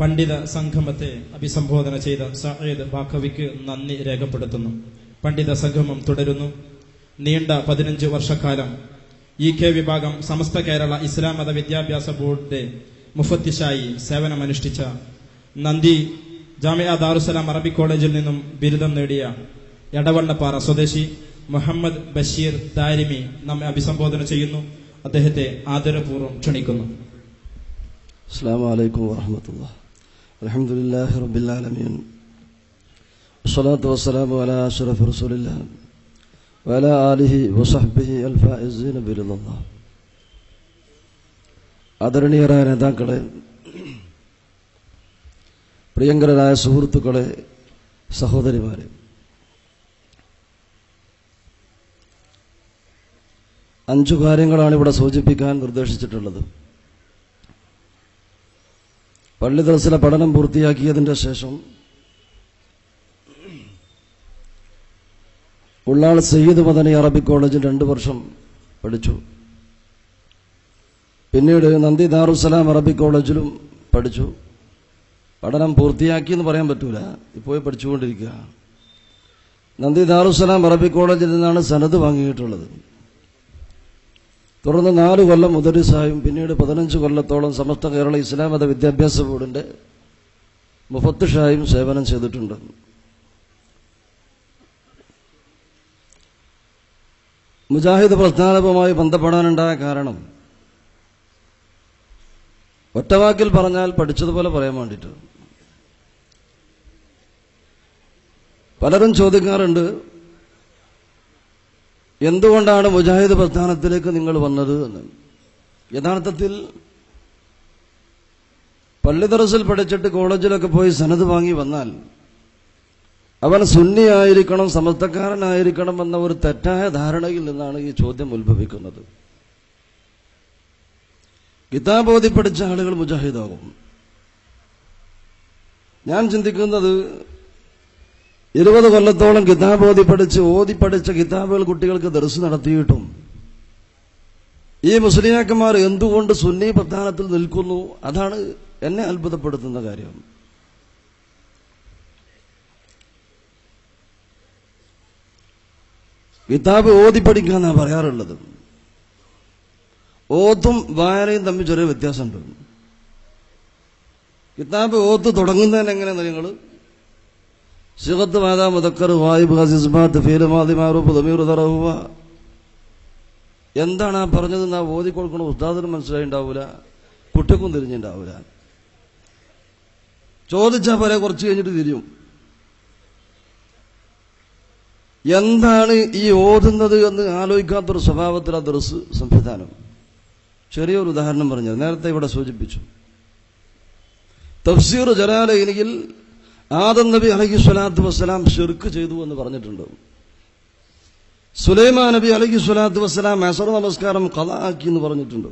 പണ്ഡിത സംഗമത്തെ അഭിസംബോധന ചെയ്ത സയ്യിദ് ബാഖവിക്ക് നന്ദി രേഖപ്പെടുത്തുന്നു. പണ്ഡിത സംഗമം തുടരുന്നു. നീണ്ട പതിനഞ്ച് വർഷക്കാലം ഇ കെ വിഭാഗം സമസ്ത കേരള ഇസ്ലാം മത വിദ്യാഭ്യാസ ബോർഡിന്റെ മുഫത്തിഷായി സേവനമനുഷ്ഠിച്ച നന്ദി ജാമിയ ദാറുസലാം അറബി കോളേജിൽ നിന്നും ബിരുദം നേടിയ എടവണ്ണപ്പാറ സ്വദേശി മുഹമ്മദ് ബഷീർ ദാരിമി നമ്മെ അഭിസംബോധന ചെയ്യുന്നു. അദ്ദേഹത്തെ ആദരപൂർവം ക്ഷണിക്കുന്നു. السلام عليكم ورحمة الله الحمد لله رب العالمين والصلاة والسلام على أشرف رسول الله وعلى آله وصحبه الفائزين برضا الله ആദരണീയരായ നേതാക്കളെ പ്രിയങ്കരരായ സുഹൃത്തുക്കളെ സഹോദരിമാരെ അഞ്ചു കാര്യങ്ങളാണ് ഇവിടെ സൂചിപ്പിക്കാൻ നിർദ്ദേശിച്ചിട്ടുള്ളത് പള്ളി ദിവസത്തിലെ പഠനം പൂർത്തിയാക്കിയതിന്റെ ശേഷം ഉള്ളാൾ സയ്യിദ് മദനി അറബി കോളേജിൽ രണ്ടു വർഷം പഠിച്ചു. പിന്നീട് നന്ദി ദാറുസലാം അറബി കോളേജിലും പഠിച്ചു. പഠനം പൂർത്തിയാക്കിയെന്ന് പറയാൻ പറ്റൂല. ഇപ്പോൾ പഠിച്ചുകൊണ്ടിരിക്കുക. നന്ദി ദാറുസലാം അറബി കോളേജിൽ നിന്നാണ് സനത് വാങ്ങിയിട്ടുള്ളത്. തുടർന്ന് നാല് കൊല്ലം മുദരിസായും പിന്നീട് പതിനഞ്ച് കൊല്ലത്തോളം സമസ്ത കേരള ഇസ്ലാമത വിദ്യാഭ്യാസ ബോർഡിന്റെ മുഫത്തിഷായും സേവനം ചെയ്തിട്ടുണ്ട്. മുജാഹിദ് പ്രസ്ഥാനവുമായി ബന്ധപ്പെടാനുണ്ടായ കാരണം ഒറ്റവാക്കിൽ പറഞ്ഞാൽ പഠിച്ചതുപോലെ പറയാൻ വേണ്ടിയിട്ട്. പലരും ചോദിക്കാറുണ്ട് എന്തുകൊണ്ടാണ് മുജാഹിദ് പ്രസ്ഥാനത്തിലേക്ക് നിങ്ങൾ വന്നത് എന്ന്? യഥാർത്ഥത്തിൽ പള്ളി തറസിൽ പഠിച്ചിട്ട് കോളേജിലൊക്കെ പോയി സനത് വാങ്ങി വന്നാൽ അവൻ സുന്നിയായിരിക്കണം സമസ്തക്കാരനായിരിക്കണം എന്ന ഒരു തെറ്റായ ധാരണയിൽ നിന്നാണ് ഈ ചോദ്യം ഉത്ഭവിക്കുന്നത്. കിതാബോധി പഠിച്ച ആളുകൾ മുജാഹിദാകും. ഞാൻ ചിന്തിക്കുന്നത് ഇരുപത് കൊല്ലത്തോളം കിതാബ് ഓതി പഠിച്ച് ഓതി പഠിച്ച കിതാബുകൾ കുട്ടികൾക്ക് ദർസ് നടത്തിയിട്ടും. ഈ മുസ്ലിയാക്കന്മാർ എന്തുകൊണ്ട് സുന്നി പ്രധാനത്തിൽ നിൽക്കുന്നു? അതാണ് എന്നെ അത്ഭുതപ്പെടുത്തുന്ന കാര്യം. കിതാബ് ഓതി പഠിക്കാന്നാ പറയാറുള്ളത്. ഓത്തും വായനയും തമ്മിൽ ചെറിയ വ്യത്യാസമുണ്ട്. കിതാബ് ഓത്ത് തുടങ്ങുന്നതിന് എങ്ങനെയാണ് നിങ്ങൾ സിഗത്ത് മാതാ غائب വായിബ് ഹസിസ്മാത്ത് ഫീൽ മാതി معروف ضمير തറഹുവ. എന്താണ് ആ പറഞ്ഞത് ആ ഓതി കൊടുക്കണ ഉസ്താദിനും മനസ്സിലായിണ്ടാവൂല കുട്ടിക്കും തിരിഞ്ഞിണ്ടാവൂല. ചോദിച്ചാൽ പോലെ കുറച്ച് കഴിഞ്ഞിട്ട് തിരിയും. എന്താണ് ഈ ഓതുന്നത് എന്ന് ആലോചിക്കാത്തൊരു സ്വഭാവത്തിൽ ആ ദർസ് സംവിധാനം. ചെറിയൊരു ഉദാഹരണം പറഞ്ഞത് നേരത്തെ ഇവിടെ സൂചിപ്പിച്ചു. തഫ്സീർ ജലാലയിൽ ആദം നബി അലഹി സ്വലാത്തു വസ്സലാം ഷിർക്ക് ചെയ്തു എന്ന് പറഞ്ഞിട്ടുണ്ട്. സുലൈമാ നബി അലഹി സ്വലാത്തു വസ്സലാം അസർ നമസ്കാരം കലാക്കി എന്ന് പറഞ്ഞിട്ടുണ്ട്.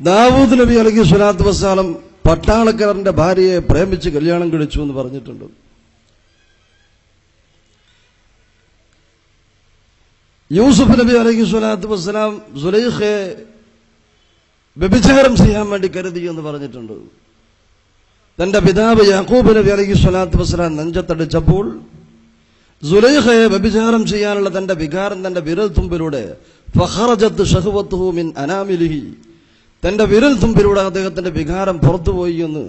ദാവൂദ് നബി അലഹി സ്വലാത്തു വസ്സലാം പട്ടാളക്കാരന്റെ ഭാര്യയെ പ്രേമിച്ച് കല്യാണം കഴിച്ചു എന്ന് പറഞ്ഞിട്ടുണ്ട്. യൂസുഫ് നബി അലഹി സ്വലാത്തു വസ്സലാം സുലൈഖെ വ്യഭിചാരം ചെയ്യാൻ വേണ്ടി കരുതി എന്ന് പറഞ്ഞിട്ടുണ്ട്. തന്റെ പിതാവ് യാക്കൂബ് നബി അലൈഹി സ്വലാത്തു വസ്സലാം നെഞ്ചത്തടിച്ചപ്പോൾ സുലൈഹയെ വ്യഭിചാരം ചെയ്യാനുള്ള തന്റെ വികാരം തന്റെ വിരൽ തുമ്പിലൂടെ ഫഹറജത്ത് ഷഹുവത്തുഹു മിൻ അനാമിലിഹി. തന്റെ വിരൽ തുമ്പിലൂടെ അദ്ദേഹത്തിന്റെ വികാരം പുറത്തുപോയി എന്ന്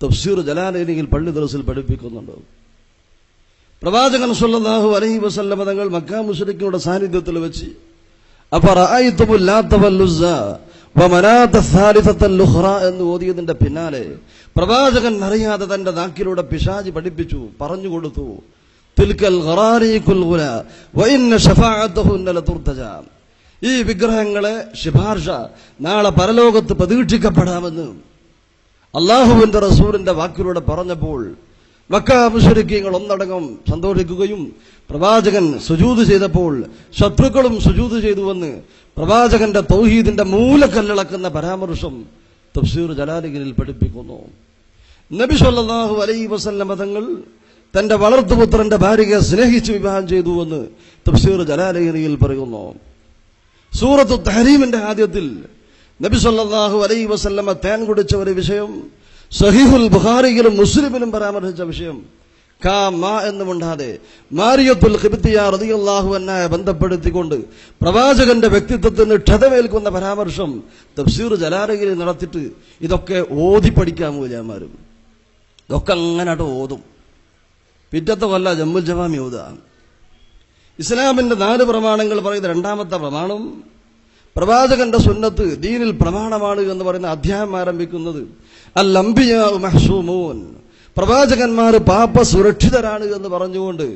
തഫ്സീർ ജലാലയിൽ പള്ളി ദിവസിൽ പഠിപ്പിക്കുന്നുണ്ട്. പ്രവാചകൻ സല്ലല്ലാഹു അലഹി വസല്ലമ തങ്ങൾ മക്കാ മുസ്ലിക്കുകളുടെ സാന്നിധ്യത്തിൽ വെച്ച് അപ്പറഅയ്തുമുല്ലാത്തവല്ലുസ എന്ന് ഓതിയതിന്റെ പിന്നാലെ പ്രവാചകൻ അറിയാതെ തന്റെ നാക്കിലൂടെ പിശാജി പഠിപ്പിച്ചു പറഞ്ഞു കൊടുത്തു. ഈ വിഗ്രഹങ്ങളെ ശിപാർശ നാളെ പരലോകത്ത് പ്രതീക്ഷിക്കപ്പെടാമെന്ന് അള്ളാഹുവിന്റെ റസൂലിന്റെ വാക്കിലൂടെ പറഞ്ഞപ്പോൾ മക്കാമുഷരിക്കങ്ങൾ ഒന്നടങ്കം സന്തോഷിക്കുകയും പ്രവാചകൻ സുജൂത് ചെയ്തപ്പോൾ ശത്രുക്കളും സുജൂത് ചെയ്തുവെന്ന് പ്രവാചകന്റെ തൗഹീദിന്റെ മൂലക്കല്ലിളക്കുന്ന പരാമർശം തഫ്സീർ ജലാലിഗിനിൽ പഠിപ്പിക്കുന്നു. നബി സല്ലല്ലാഹു അലൈഹി വസല്ലം തങ്ങൾ തന്റെ വളർത്തുപുത്രന്റെ ഭാര്യയെ സ്നേഹിച്ച് വിവാഹം ചെയ്തു എന്ന് തഫ്സീർ ജലാലിഗിരിയിൽ പറയുന്നു. സൂറത്ത് തഹരീമിന്റെ ആദ്യത്തിൽ നബി സല്ലല്ലാഹു അലൈഹി വസല്ലമ തേൻ കുടിച്ച ഒരു വിഷയം സഹീഹുൽ ബുഖാരിയിലും മുസ്ലിമിലും പരാമർശിച്ച വിഷയം കാ മാ എന്നുമുണ്ടാതെ മാരിയത്തുൽ റളിയല്ലാഹു അൻഹയെ ബന്ധപ്പെടുത്തിക്കൊണ്ട് പ്രവാചകന്റെ വ്യക്തിത്വത്തിന് ക്ഷതമേൽക്കുന്ന പരാമർശം തഫ്സീർ ജലാലയിൽ നടത്തിയിട്ട് ഇതൊക്കെ ഓതി പഠിക്കാൻ മൂലന്മാരും ഇതൊക്കെ അങ്ങനെ ഓതും. പിറ്റത്തെ കൊല്ല ജമ്മുൽ ജവാം ഓതുക ഇസ്ലാമിന്റെ നാല് പ്രമാണങ്ങൾ പറയുന്ന രണ്ടാമത്തെ പ്രമാണം പ്രവാചകന്റെ സുന്നത്ത് ദീനിൽ പ്രമാണമാണ് എന്ന് പറയുന്ന അധ്യായം ആരംഭിക്കുന്നത്. അൽ മഹ്സൂമൂൻ. പ്രവാചകന്മാർ പാപ സുരക്ഷിതരാണ് എന്ന് പറഞ്ഞുകൊണ്ട്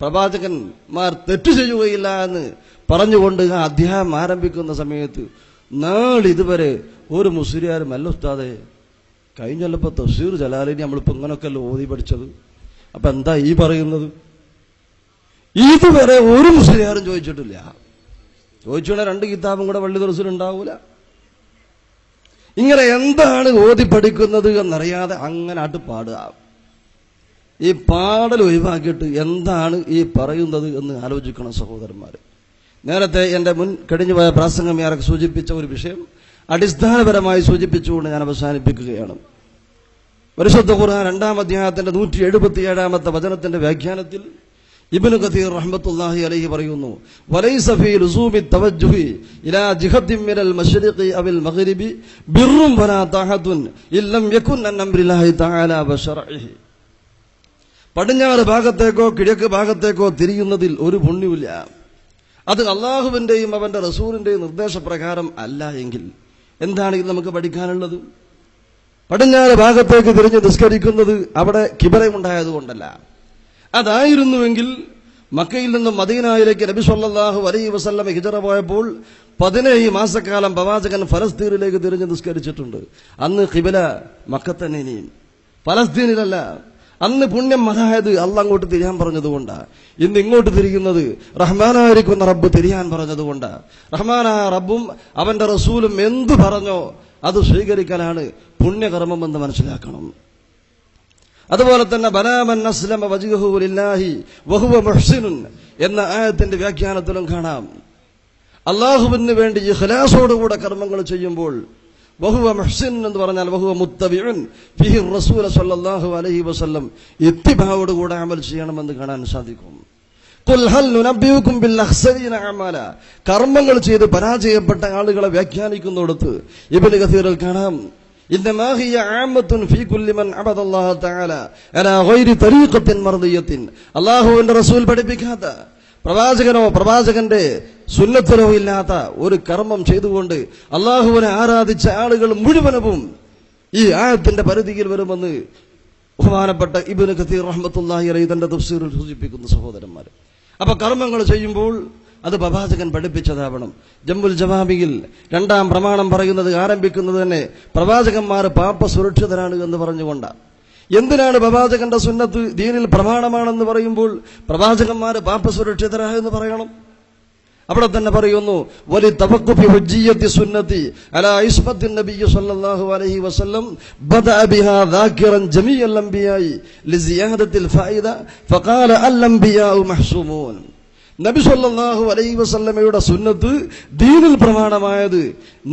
പ്രവാചകന്മാർ തെറ്റു ചെയ്യുകയില്ല എന്ന് പറഞ്ഞുകൊണ്ട് ആ അധ്യായം ആരംഭിക്കുന്ന സമയത്ത് നാളിതുവരെ ഒരു മുസ്ലിയാരും അല്ല ഉസ്താദെ. കഴിഞ്ഞല്ലപ്പോൾ തഫ്സീർ ജലാലിനി നമ്മളിപ്പോൾ ഇങ്ങനൊക്കെ ഓതി പഠിച്ചത്. അപ്പൊ എന്താ ഈ പറയുന്നത്? ഇതുവരെ ഒരു മുസ്ലിയാരും ചോദിച്ചിട്ടില്ല. ചോദിച്ചുകൊണ്ട് രണ്ട് കിതാബും കൂടെ വള്ളി ദിവസം ഉണ്ടാവൂല. ഇങ്ങനെ എന്താണ് ഓതി പഠിക്കുന്നത് എന്നറിയാതെ അങ്ങനെ ആട്ട് പാടുക. ഈ പാടൽ ഒഴിവാക്കിയിട്ട് എന്താണ് ഈ പറയുന്നത് എന്ന് ആലോചിക്കണം സഹോദരന്മാർ നേരത്തെ എന്റെ മുൻ കഴിഞ്ഞുപോയ പ്രാസംഗം ഞാനൊക്കെ സൂചിപ്പിച്ച ഒരു വിഷയം അടിസ്ഥാനപരമായി സൂചിപ്പിച്ചുകൊണ്ട് ഞാൻ അവസാനിപ്പിക്കുകയാണ്. പരിശുദ്ധ ഖുർആൻ രണ്ടാം അധ്യായത്തിന്റെ നൂറ്റി എഴുപത്തി ഏഴാമത്തെ വചനത്തിന്റെ വ്യാഖ്യാനത്തിൽ ഇബ്നു കതീർ റഹ്മത്തുല്ലാഹി അലഹി പറയുന്നു വലൈസ ഫീ ലുസൂമി തവജ്ജുഹി ഇലാ മശ്രിഖി മഗ്രിബി ബിർറും ഇല്ലം യകുൻ തആല പടിഞ്ഞാറ് ഭാഗത്തേക്കോ കിഴക്ക് ഭാഗത്തേക്കോ തിരിയുന്നതിൽ ഒരു പുണ്യമില്ല അത് അള്ളാഹുവിന്റെയും അവന്റെ റസൂലിന്റെയും നിർദ്ദേശപ്രകാരം അല്ല എങ്കിൽ എന്താണ് ഇത് നമുക്ക് പഠിക്കാനുള്ളത്? പടിഞ്ഞാറ് ഭാഗത്തേക്ക് തിരിഞ്ഞ് നിസ്കരിക്കുന്നത് അവിടെ കിബരമുണ്ടായതുകൊണ്ടല്ല അതായിരുന്നുവെങ്കിൽ മക്കയിൽ നിന്നും മദീനായിലേക്ക് നബി സല്ലാഹു അലൈഹി വസല്ലം ഹിജറ പോയപ്പോൾ പതിനേഴ് മാസക്കാലം പ്രവാചകൻ ഫലസ്തീനിലേക്ക് തിരിഞ്ഞ് നിസ്കരിച്ചിട്ടുണ്ട്. അന്ന് കിബില മക്കത്തന്നെ ഇനിയും ഫലസ്തീനിലല്ല. അന്ന് പുണ്യം മതായത് അല്ല അങ്ങോട്ട് തിരിയാൻ പറഞ്ഞതുകൊണ്ടാ. ഇന്ന് ഇങ്ങോട്ട് തിരിയുന്നത് റഹ്മാനായിരിക്കുന്ന റബ്ബ് തിരിയാൻ പറഞ്ഞതുകൊണ്ടാ. റഹ്മാനായ റബ്ബും അവന്റെ റസൂലും എന്തു പറഞ്ഞോ അത് സ്വീകരിക്കലാണ് പുണ്യകർമ്മം എന്ന് മനസ്സിലാക്കണം. അതുപോലെ തന്നെ ബലാമൻ അസ്ലമ വജിഹുലില്ലാഹി വഹുവ മുഹ്സിനുൻ എന്ന ആയത്തിന്റെ വ്യാഖ്യാനത്തിലും കാണാം. അള്ളാഹുവിന് വേണ്ടി ഇഖ്ലാസോടുകൂടെ കർമ്മങ്ങൾ ചെയ്യുമ്പോൾ വഹുവ മുഹ്സിൻ എന്ന് പറഞ്ഞാൽ വഹുവ മുത്തബിഉൻ ഫിഹി റസൂല സല്ലല്ലാഹു അലൈഹി വസല്ലം ഇത്തിബാവോടുകൂടെ അമൽ ചെയ്യണമെന്ന് കാണാൻ സാധിക്കും ഖുൽ ഹൽ നുനബ്ബിയുക്കും ബിൽ അഖ്സരീന അഅമാല കർമ്മങ്ങൾ ചെയ്ത് പരാജയപ്പെട്ട ആളുകളെ വ്യാഖ്യാനിക്കുന്നിടത്ത് ഇബ്നു കസീറിൽ കാണാം إنما هي عامة في كل من عبد الله تعالى على غير طريقة مرضية അള്ളാഹുവിന്റെ റസൂൽ പഠിപ്പിക്കാത്ത പ്രവാചകനോ പ്രവാചകന്റെ സുന്നത്തനോ ഇല്ലാത്ത ഒരു കർമ്മം ചെയ്തുകൊണ്ട് അള്ളാഹുവിനെ ആരാധിച്ച ആളുകൾ മുഴുവനവും ഈ ആയത്തിന്റെ പരിധിയിൽ വരുമെന്ന് ബഹുമാനപ്പെട്ട ഇബിന് ഖത്തീർ റഹ്മത്തുല്ലാഹി അലൈഹി തന്റെ തഫ്സീറിൽ സൂചിപ്പിക്കുന്ന സഹോദരന്മാർ അപ്പൊ കർമ്മങ്ങൾ ചെയ്യുമ്പോൾ അത് പ്രവാചകൻ പഠിപ്പിച്ചതാവണം. ജംബുൽ ജവാബിയിൽ രണ്ടാം പ്രമാണം പറയുന്നത് ആരംഭിക്കുന്നത് തന്നെ പ്രവാചകന്മാർ പാപ്പ സുരക്ഷിതരാണ് എന്ന് പറഞ്ഞുകൊണ്ടാണ്. എന്തിനാണ് പ്രവാചകന്റെ സുന്നത്ത് ദീനിൽ പ്രമാണമാണെന്ന് പറയുമ്പോൾ പ്രവാചകന്മാര് പാപ്പ എന്ന് പറയണം? അവിടെ തന്നെ പറയുന്നു വലി തവക്കുഫി ഹുജ്ജിയത്തി സുന്നത്തി അല സല്ലല്ലാഹു അലൈഹി വസല്ലം ബദഅ ബിഹാ അംബിയായി ലിസിയാദത്തിൽ ഫഖാല അൽ അംബിയാഉ നബി സല്ലല്ലാഹു അലൈഹി വസല്ലമയുടെ സുന്നത്ത് ദീനിൽ പ്രമാണമായത്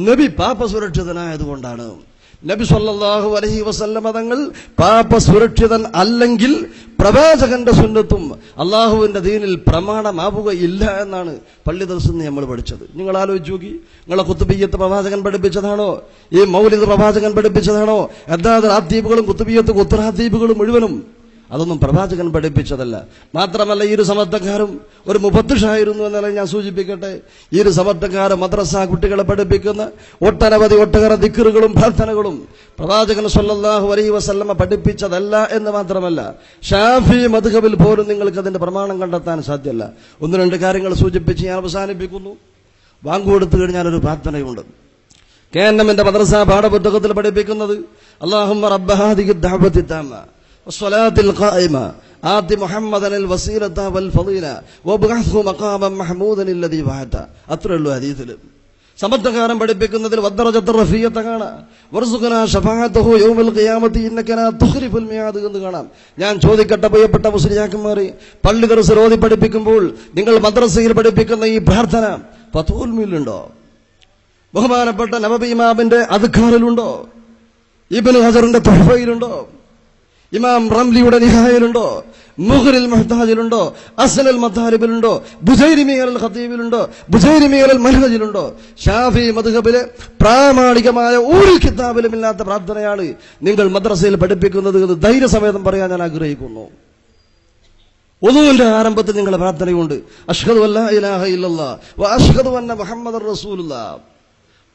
നബി പാപസുരക്ഷിതനായതുകൊണ്ടാണ്. കൊണ്ടാണ് നബി സല്ലാഹു അലൈഹി വസല്ലമ തങ്ങൾ പാപ സുരക്ഷിതൻ അല്ലെങ്കിൽ പ്രവാചകന്റെ സുന്നത്തും അള്ളാഹുവിന്റെ ദീനിൽ പ്രമാണമാവുകയില്ല എന്നാണ് പള്ളി ദിവസം നമ്മൾ പഠിച്ചത്. നിങ്ങൾ ആലോചിച്ച് നോക്കി. നിങ്ങളെ കുത്തുബിയ്യത്ത് പ്രവാചകൻ പഠിപ്പിച്ചതാണോ? ഈ മൗലിക പ്രവാചകൻ പഠിപ്പിച്ചതാണോ? എന്താ ദ്വീപുകളും കുത്തുബിയ്യത്ത് കുത്തുറാദ്വീപുകളും മുഴുവനും അതൊന്നും പ്രവാചകൻ പഠിപ്പിച്ചതല്ല. മാത്രമല്ല ഈ ഒരു സമർത്ഥക്കാരും ഒരു മുപ്പത്തിഷായിരുന്നു എന്നല്ല ഞാൻ സൂചിപ്പിക്കട്ടെ. ഈ ഒരു സമർത്ഥക്കാര് മദ്രസ കുട്ടികളെ പഠിപ്പിക്കുന്ന ഒട്ടനവധി ഒട്ടകര ദിക്കറുകളും പ്രാർത്ഥനകളും പ്രവാചകൻ സല്ലാഹു അലൈഹി വസല്ലമ പഠിപ്പിച്ചതല്ല എന്ന് മാത്രമല്ല ഷാഫി മധുഹബിൽ പോലും നിങ്ങൾക്ക് അതിന്റെ പ്രമാണം കണ്ടെത്താൻ സാധ്യമല്ല. ഒന്ന് രണ്ട് കാര്യങ്ങൾ സൂചിപ്പിച്ച് ഞാൻ അവസാനിപ്പിക്കുന്നു. വാങ്ക് കൊടുത്തു കഴിഞ്ഞാൽ ഒരു പ്രാർത്ഥനയുണ്ട്. കെ എൻ എമ്മിന്റെ മദ്രസ പാഠപുസ്തകത്തിൽ പഠിപ്പിക്കുന്നത് അള്ളാഹുമ്മ റബ്ബഹാദിക്ക് ദഅവത്തി താമ والصلاة القائمة آت محمدا الوسيلة والفضيلة وابعثه مقاما محمودا الذي وعدته അത്രേ ഉള്ളൂ ഹദീസിൽ സമർത്ഥകാരം പഠിപ്പിക്കുന്നതിൽ വദ്ദറജത്ത് റഫീയത്ത് കാണാം വർസുഖന ഷഫാഅത്തുഹു യൗമൽ ഖിയാമത്തി ഇന്നക ലാ തുഖ്രിഫുൽ മിയാദ് എന്ന് കാണാം ഞാൻ ചോദിക്കട്ടെ പ്രിയപ്പെട്ട മുസ്ലിയാക്കന്മാരെ പള്ളി ദർസ് ഓതി പഠിപ്പിക്കുമ്പോൾ നിങ്ങൾ മദ്രസയിൽ പഠിപ്പിക്കുന്ന ഈ പ്രാർത്ഥന പത്തോൽമിയിലുണ്ടോ ബഹുമാനപ്പെട്ട നബബി ഇമാമിന്റെ അദ്ഖാറിലുണ്ടോ ഇബ്നു ഹജറിന്റെ തൊഹഫയിലുണ്ടോ ഇമാം റംലിയുടെ നിഹായിലുണ്ടോ? മുഹറിൽ മുഹ്താജിലുണ്ടോ? അസനൽ മത്താലിബിലുണ്ടോ ബുജൈരിമിയൽ ഖത്തീബിലുണ്ടോ ബുജൈരിമിയൽ മൻഹജിലുണ്ടോ? ഷാഫി മദ്ഹബിലെ പ്രാമാണികമായ ഒരു കിതാബിലും ഇല്ലാത്ത പ്രാർത്ഥനയാണ് നിങ്ങൾ മദ്രസയിൽ പഠിപ്പിക്കുന്നത് എന്ന് ധൈര്യസമേതം പറയാൻ ഞാൻ ആഗ്രഹിക്കുന്നു. ഒതുവിന്റെ ആരംഭത്തിൽ നിങ്ങളുടെ പ്രാർത്ഥനയുണ്ട്. അഷ്ഹദ് അല്ലാ ഇലാഹ ഇല്ലല്ലാ വ അഷ്ഹദു അന്ന മുഹമ്മദർ റസൂലുള്ളാ.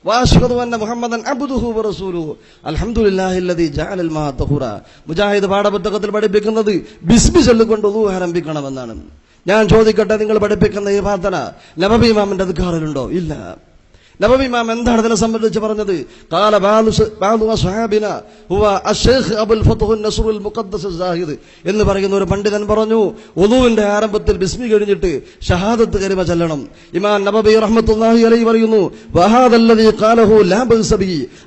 വാഷ്ഹദു അന്ന മുഹമ്മദൻ അബ്ദുഹു വറസൂലുഹു അൽഹംദുലില്ലാഹില്ലദി ജഅലൽ മാ തഹൂറ. മുജാഹിദ് പാഠപുസ്തകത്തിൽ പഠിപ്പിക്കുന്നത് ബിസ്മി ചൊല്ലിക്കൊണ്ട് ഉളു ആരംഭിക്കണമെന്നാണ്. ഞാൻ ചോദിക്കട്ടെ നിങ്ങൾ പഠിപ്പിക്കുന്ന ഈ പ്രാർത്ഥന നബബി ഇമാമിന്റെ അധികാറിലുണ്ടോ ഇല്ല. നവമിമാം എന്താണ് അതിനെ സംബന്ധിച്ച് പറഞ്ഞത്? കാല മുഖദ്ദസ് എന്ന് പറയുന്ന ഒരു പണ്ഡിതൻ പറഞ്ഞു ഒതുവിന്റെ ആരംഭത്തിൽ ബിസ്മി കഴിഞ്ഞിട്ട് ഷഹാദത്ത് കരിമ ചെല്ലണം. ഇമാൻ നബബി റഹ്മത്തുല്ലാഹി അലൈ പറയുന്നു ഖാലഹു ലാ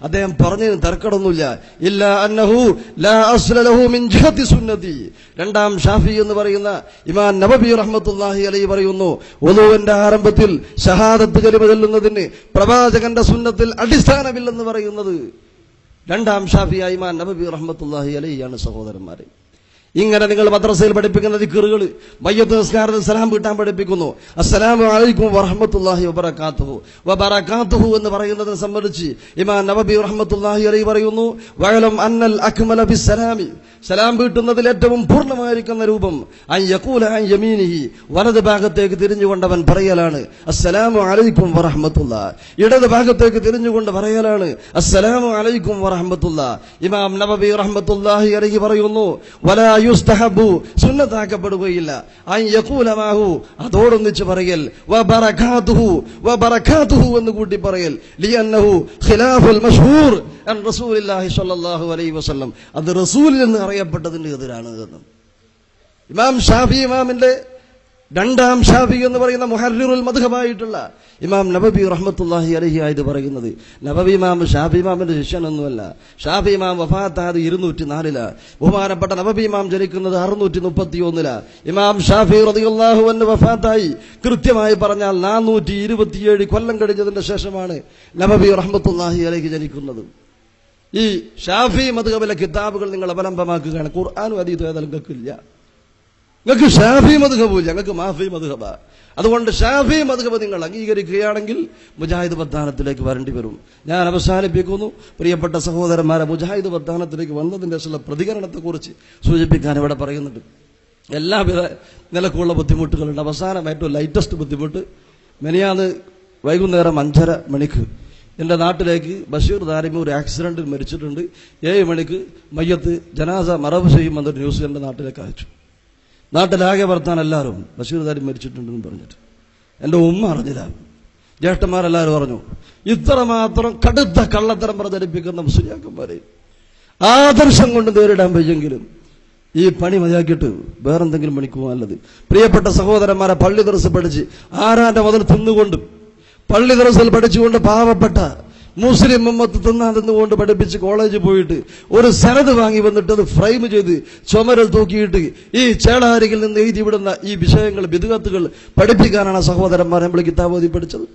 അദ്ദേഹം പറഞ്ഞതിന് തർക്കടൊന്നുമില്ല. ഇല്ല അന്നഹു ലാ അസ്ല ലഹു മിൻ ജഹതി സുന്നതി. രണ്ടാം ഷാഫി എന്ന് പറയുന്ന ഇമാൻ നബബി റഹ്മത്തുല്ലാഹി അലൈ പറയുന്നു ഒതുവിന്റെ ആരംഭത്തിൽ ഷഹാദത്ത് കരിമ ചെല്ലുന്നതിന് പ്രവാചകന്റെ സുന്നത്തിൽ അടിസ്ഥാനമില്ലെന്ന് പറയുന്നത് രണ്ടാം ഷാഫി ഇമാൻ നബബി റഹ്മത്തുല്ലാഹി അലിയാണ് സഹോദരന്മാരെ. ഇങ്ങനെ നിങ്ങൾ മദ്രസയിൽ പഠിപ്പിക്കുന്ന ദിക്കറുകൾ മയ്യത്ത് നിസ്കാരത്തിൽ സലാം കിട്ടാൻ പഠിപ്പിക്കുന്നു. അസ്സലാമു അലൈക്കും വറഹ്മത്തുള്ളാഹി വബറകാതുഹു. വബറകാതുഹു എന്ന് പറയുന്നതിനെ സംബന്ധിച്ച് ഇമാം നബബി റഹ്മത്തുള്ളാഹി അലൈഹി പറയുന്നു വഅലം അന്നൽ അക്മല സലാമി. സലാം വീട്ടുന്നതിൽ ഏറ്റവും പൂർണമായിരിക്കുന്ന രൂപം അൻ യഖൂല അൻ യമീനിഹി. വലത് ഭാഗത്തേക്ക് തിരിഞ്ഞുകൊണ്ടവൻ പറയലാണ് അസ്സലാമു അലൈക്കും വറഹ്മത്തുള്ള. ഇടത് ഭാഗത്തേക്ക് തിരിഞ്ഞുകൊണ്ട് പറയലാണ് അസ്സലാമു അലൈക്കും വറഹ്മത്തുള്ള. ഇമാം നബബി റഹ്മത്തുള്ളാഹി അലൈഹി പറയുന്നു വലാ യുസ്തഹബു സുന്നത്താക്കപ്പെടുകയില്ല. അൻ യഖൂല മാഹു അതോടൊന്നിച്ച് പറയൽ വബറകാതുഹു വബറകാതുഹു എന്ന് കൂട്ടി പറയൽ. ലിയന്നഹു ഖിലാഫുൽ മഷ്ഹൂർ അൻ റസൂലില്ലാഹി സ്വല്ലല്ലാഹു അലൈഹി വസല്ലം. അത് റസൂലിൽ നിന്ന് അറിയപ്പെട്ടതിന്റെ എതിരാണ് എന്ന്. ഇമാം ഷാഫി ഇമാമിന്റെ രണ്ടാം ഷാഫി എന്ന് പറയുന്ന മുഹറിറുൽ മധുഹമായിട്ടുള്ള ഇമാം നബബി റഹ്മത്തുല്ലാഹി അലഹി ആയത് പറയുന്നത്. നബബി ഇമാം ഷാഫി ഇമാമിന്റെ ശിഷ്യനൊന്നുമല്ല. ഷാഫി ഇമാം വഫാത്താത് ഇരുന്നൂറ്റി നാലില ബഹുമാനപ്പെട്ട നബബി ഇമാം ജനിക്കുന്നത് അറുന്നൂറ്റി മുപ്പത്തി ഒന്നില ഇമാം ഷാഫി റതിയുല്ലാഹു എന്ന് വഫാത്തായി. കൃത്യമായി പറഞ്ഞാൽ നാനൂറ്റി ഇരുപത്തിയേഴ് കൊല്ലം കഴിഞ്ഞതിന്റെ ശേഷമാണ് നബബി റഹ്മത്തുല്ലാഹി അലഹി ജനിക്കുന്നത്. ഈ ഷാഫി മധുഹബിലെ കിതാബുകൾ നിങ്ങൾ അവലംബമാക്കുകയാണ്. ഖുർആാനും അതീതം കേൾക്കില്ല. നിങ്ങൾക്ക് ഷാഫി മധുഹബില്ല ഞങ്ങൾക്ക് മാഫി മധുഹബ അതുകൊണ്ട് ഷാഫി മധുഹബ് നിങ്ങൾ അംഗീകരിക്കുകയാണെങ്കിൽ മുജാഹിദ് വദ്ദാനത്തിലേക്ക് വരേണ്ടി വരും. ഞാൻ അവസാനിപ്പിക്കുന്നു. പ്രിയപ്പെട്ട സഹോദരന്മാരെ മുജാഹിദ് വദ്ദാനത്തിലേക്ക് വന്നതിന്റെ ചില പ്രതികരണത്തെക്കുറിച്ച് സൂചിപ്പിക്കാൻ ഇവിടെ പറയുന്നുണ്ട്. എല്ലാവിധ നിലക്കുള്ള ബുദ്ധിമുട്ടുകളുണ്ട്. അവസാനം ഏറ്റവും ലൈറ്റസ്റ്റ് ബുദ്ധിമുട്ട് മെനിയാന്ന് വൈകുന്നേരം അഞ്ചര മണിക്ക് എന്റെ നാട്ടിലേക്ക് ബഷീർ ദാരിമി ഒരു ആക്സിഡന്റിൽ മരിച്ചിട്ടുണ്ട്. ഏഴ് മണിക്ക് മയ്യത്ത് ജനാസ മറവ് ചെയ്യുമെന്നൊരു ന്യൂസ് എന്റെ നാട്ടിലേക്ക് അയച്ചു. നാട്ടിലാകെ വർത്താൻ എല്ലാവരും ബഷീർ ദാരി മരിച്ചിട്ടുണ്ടെന്ന് പറഞ്ഞിട്ട്. എന്റെ ഉമ്മ അറിഞ്ഞില്ല. ജ്യേഷ്ഠന്മാരെല്ലാവരും പറഞ്ഞു ഇത്രമാത്രം കടുത്ത കള്ളത്തരം പ്രചരിപ്പിക്കുന്ന മുസ്ലിയാക്കന്മാരെ ആദർശം കൊണ്ട് നേരിടാൻ വയ്യെങ്കിലും ഈ പണി മതിയാക്കിയിട്ട് വേറെന്തെങ്കിലും പണിക്ക് നല്ലത് പ്രിയപ്പെട്ട സഹോദരന്മാരെ പള്ളി ദിവസം പഠിച്ച് ആരാന്റെ മുതൽ തിന്നുകൊണ്ടും പള്ളി ദിവസത്തിൽ പഠിച്ചുകൊണ്ട് പാവപ്പെട്ട മുസ്ലിം ഉമ്മത്ത് തിന്നുകൊണ്ട് പഠിപ്പിച്ച് കോളേജിൽ പോയിട്ട് ഒരു സനത് വാങ്ങി വന്നിട്ട് അത് ഫ്രെയിം ചെയ്ത് ചുമരൽ തൂക്കിയിട്ട് ഈ ചേളാരികിൽ നിന്ന് എഴുതി വിടുന്ന ഈ വിഷയങ്ങൾ ബിദുകത്തുകൾ പഠിപ്പിക്കാനാണ് സഹോദരന്മാർ നമ്മൾ കിതാബോധി പഠിച്ചത്.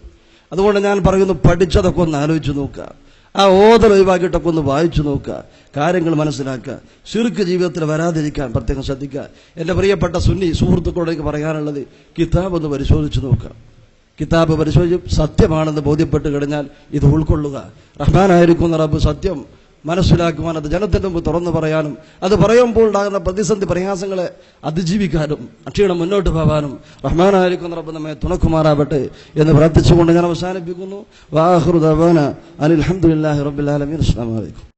അതുകൊണ്ട് ഞാൻ പറയുന്നു പഠിച്ചതൊക്കെ ഒന്ന് ആലോചിച്ച് നോക്കുക. ആ ഓതൽ ഒഴിവാക്കിയിട്ടൊക്കെ ഒന്ന് വായിച്ചു നോക്കുക. കാര്യങ്ങൾ മനസ്സിലാക്കുക. ചുരുക്ക് ജീവിതത്തിൽ വരാതിരിക്കാൻ പ്രത്യേകം ശ്രദ്ധിക്കുക. എന്റെ പ്രിയപ്പെട്ട സുന്നി സുഹൃത്തുക്കളോടേക്ക് പറയാനുള്ളത് കിതാബ് ഒന്ന് പരിശോധിച്ച് നോക്കുക. കിതാബ് പരിശോധിച്ച് സത്യമാണെന്ന് ബോധ്യപ്പെട്ട് കഴിഞ്ഞാൽ ഇത് ഉൾക്കൊള്ളുക. റഹ്മാനായിരിക്കുന്ന റബ്ബ് സത്യം മനസ്സിലാക്കുവാൻ അത് ജനത്തിന്റെ മുമ്പ് തുറന്നു പറയാനും അത് പറയുമ്പോൾ ഉണ്ടാകുന്ന പ്രതിസന്ധി പ്രയാസങ്ങളെ അതിജീവിക്കാനും അക്ഷീണം മുന്നോട്ട് പോകാനും റഹ്മാനായിരിക്കുന്ന റബ്ബ് നമ്മെ തുണക്കുമാറാവട്ടെ എന്ന് പ്രാർത്ഥിച്ചുകൊണ്ട് ഞാൻ അവസാനിപ്പിക്കുന്നു. വാഹുദാന അനിൽ അഹമ്മദില്ലാഹി റബ്ബിൽ ആലമീൻ. അസ്സാം വലൈക്കും